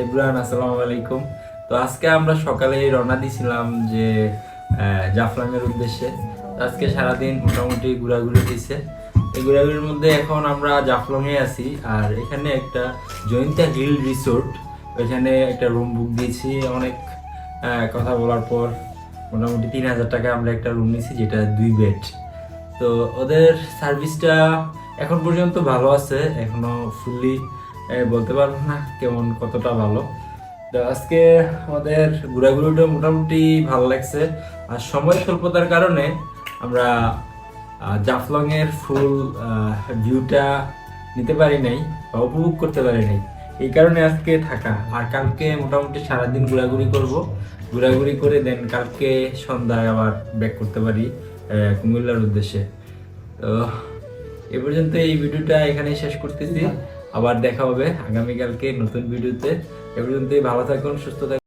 এব্রান আসসালামু আলাইকুম। তো আজকে আমরা সকালে রওনা দিছিলাম যে আহ, জাফলংয়ের উদ্দেশ্যে। আজকে সারাদিন মোটামুটি ঘোরাঘুরি দিছে এই ঘোরাঘুরির মধ্যে এখন আমরা জাফলংয়ে আছি আর এখানে একটা জয়ন্তা হিল রিসোর্ট। ওইখানে একটা রুম বুক দিয়েছি অনেক কথা বলার পর মোটামুটি তিন হাজার টাকা আমরা একটা রুম নিয়েছি যেটা দুই বেড। তো ওদের সার্ভিসটা এখন পর্যন্ত ভালো আছে এখনও ফুললি বলতে পারব না কেমন কতটা ভালো। আজকে আমাদের ঘোরাঘুরিটা মোটামুটি ভালো লাগছে। আর সময় স্বল্পতার কারণে আমরা জাফলং এর ফুল ভিউটা নিতে পারি নাই বা উপভোগ করতে পারি নাই। এই কারণে আজকে থাকা। আর কালকে মোটামুটি সারাদিন ঘোরাঘুরি করব। ঘোরাঘুরি করে দেন কালকে সন্ধ্যায় আবার ব্যাক করতে পারি কুমিল্লার উদ্দেশ্যে। তো এ পর্যন্ত এই ভিডিওটা এখানেই শেষ করতেছি। আবার দেখা হবে আগামীকালকে নতুন ভিডিওতে। এ পর্যন্তই ভালো থাকুন সুস্থ থাকুন।